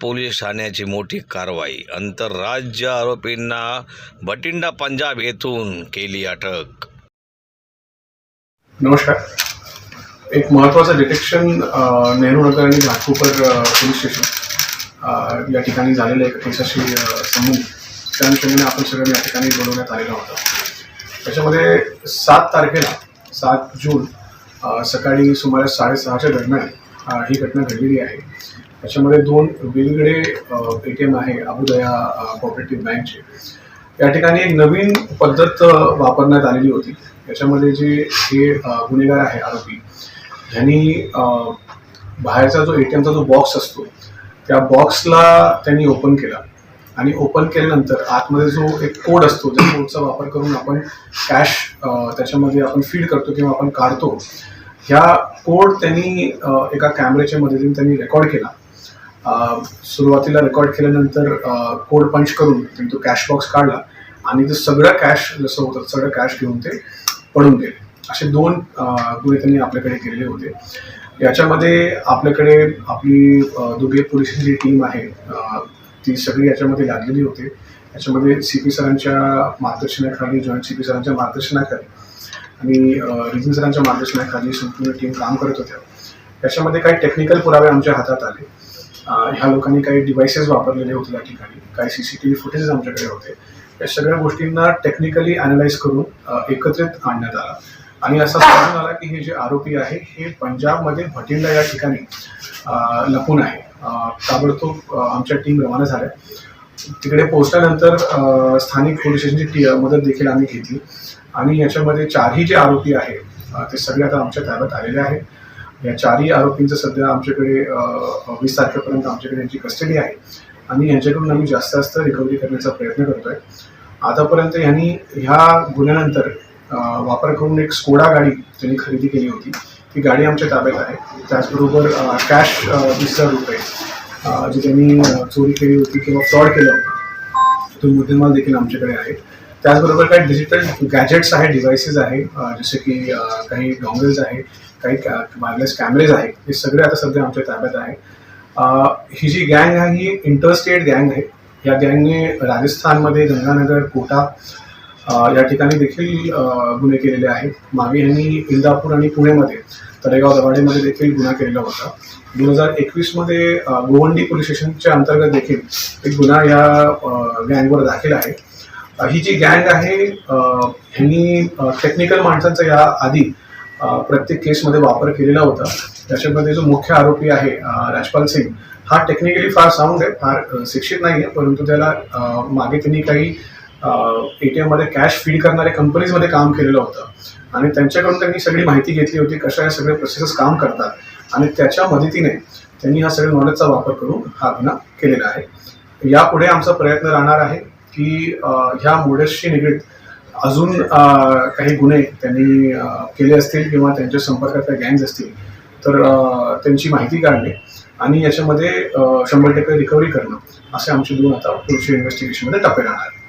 Police ठाण्याची मोठी कारवाई. आंतरराज्य आरोपींना बटिंडा पंजाब येथून केली अटक. नमस्कार. एक महत्त्वाचं डिटेक्शन नेहरूनगर आणि घाटकोपर पोलीस स्टेशन या ठिकाणी झालेलं एक केसाशी संबंध. त्या अनुषंगाने आपण सगळं या ठिकाणी बोलवण्यात आलेलं होतं त्याच्यामध्ये सात तारखेला सात जून सकाळी सुमारे साडेसहाच्या दरम्यान ही घटना घडलेली आहे. त्याच्यामध्ये दोन वेगवेगळे ए टी एम आहे अबुदया कॉपरेटिव्ह बँकचे. या ठिकाणी एक नवीन पद्धत वापरण्यात आलेली होती. त्याच्यामध्ये जे हे गुन्हेगार आहे आरोपी ह्यांनी बाहेरचा जो ए टी एमचा जो बॉक्स असतो त्या बॉक्सला त्यांनी ओपन केला. आणि ओपन केल्यानंतर आतमध्ये जो एक कोड असतो त्या कोडचा वापर करून आपण कॅश त्याच्यामध्ये आपण फीड करतो किंवा आपण काढतो. ह्या कोड त्यांनी एका कॅमेऱ्याच्या मदतीने त्यांनी रेकॉर्ड केला. सुरुवातीला रेकॉर्ड केल्यानंतर कोड पंच करून त्यांनी तो कॅश बॉक्स काढला आणि ते सगळं कॅश जसं होतं सगळं कॅश घेऊन ते पडून गेले. असे दोन गुन्हे त्यांनी आपल्याकडे केलेले होते. याच्यामध्ये आपल्याकडे आपली दुबे दोघे जी टीम आहे ती सगळी याच्यामध्ये लागलेली होती. याच्यामध्ये सी पी सरांच्या मार्गदर्शनाखाली जॉईंट सी पी सरांच्या मार्गदर्शनाखाली आणि रिजन सरांच्या मार्गदर्शनाखाली संपूर्ण टीम काम करत होत्या. याच्यामध्ये काही टेक्निकल पुरावे आमच्या हातात आले. ह्या लोकांनी काही डिव्हायसेस वापरलेले होते त्या ठिकाणी. काही C C T V footages आमच्याकडे होते. या सगळ्या गोष्टींना टेक्निकली अनालाइज करून एकत्रित आणण्यात आला. आणि असं समजून आला की हे जे आरोपी आहे हे पंजाबमध्ये भटिंडा या ठिकाणी लपून आहे. ताबडतोब आमच्या टीम रवाना झाल्या. तिकडे पोहोचल्यानंतर स्थानिक पोलीस स्टेशनची टी मदत देखील आम्ही घेतली. आणि याच्यामध्ये चारही जे आरोपी आहे ते सगळे आता आमच्या ताब्यात आलेले आहे या चारही आरोपींचं सध्या आमच्याकडे वीस तारखेपर्यंत आमच्याकडे यांची कस्टडी आहे. आणि यांच्याकडून आम्ही जास्त जास्त रिकव्हरी करण्याचा प्रयत्न करतोय. आतापर्यंत यांनी ह्या गुन्ह्यानंतर वापर करून एक स्कोडा गाडी त्यांनी खरेदी केली होती. ती गाडी आमच्या ताब्यात आहे. त्याचबरोबर कॅश वीस हजार रुपये जी त्यांनी चोरी केली होती किंवा फ्रॉड केलं होतं. तो मुद्देमाल देखील आमच्याकडे आहे. त्याचबरोबर काही डिजिटल गॅजेट्स आहे डिव्हाइसेस आहे जसे की काही डॉंगल्स आहे काही वायरलेस कॅमेरेज आहे हे सगळे आता सध्या आमच्या ताब्यात आहे ही जी गँग आहे ही इंटरस्टेट गँग आहे. या गँगने राजस्थानमध्ये गंगानगर कोटा या ठिकाणी देखील गुन्हे केलेले आहेत. मागे यांनी इंदापूर आणि पुणेमध्ये तळेगाव दवाडेमध्ये देखील गुन्हा केलेला होता. दोन हजार एकवीसमध्ये गोवंडी पोलीस स्टेशनच्या अंतर्गत देखील एक गुन्हा या गँगवर दाखल आहे. ही जी गँग आहे ह्यांनी टेक्निकल माणसांचा या आधी प्रत्येक केसमध्ये वापर केलेला होता. त्याच्यामध्ये जो मुख्य आरोपी आहे राजपाल सिंग हा टेक्निकली फार साऊंड आहे फार शिक्षित नाही आहे परंतु त्याला मागे त्यांनी काही ए टी एममध्ये कॅश फीड करणाऱ्या कंपनीजमध्ये काम केलेलं होतं. आणि त्यांच्याकडून त्यांनी सगळी माहिती घेतली होती कशा या सगळे प्रोसेसेस काम करतात. आणि त्याच्या मदतीने त्यांनी हा सगळ्या नॉलेजचा वापर करून हा गुन्हा केलेला आहे. यापुढे आमचा प्रयत्न राहणार आहे. की ह्या मोडसशी निगडीत अजून काही गुन्हे त्यांनी केले असतील किंवा त्यांच्या संपर्कात काही गँग्स असतील तर त्यांची माहिती काढणे आणि याच्यामध्ये शंभर टक्के रिकव्हरी करणं असे आमचे दोन आता पुढच्या इन्व्हेस्टिगेशनमध्ये टप्पे राहणार आहेत.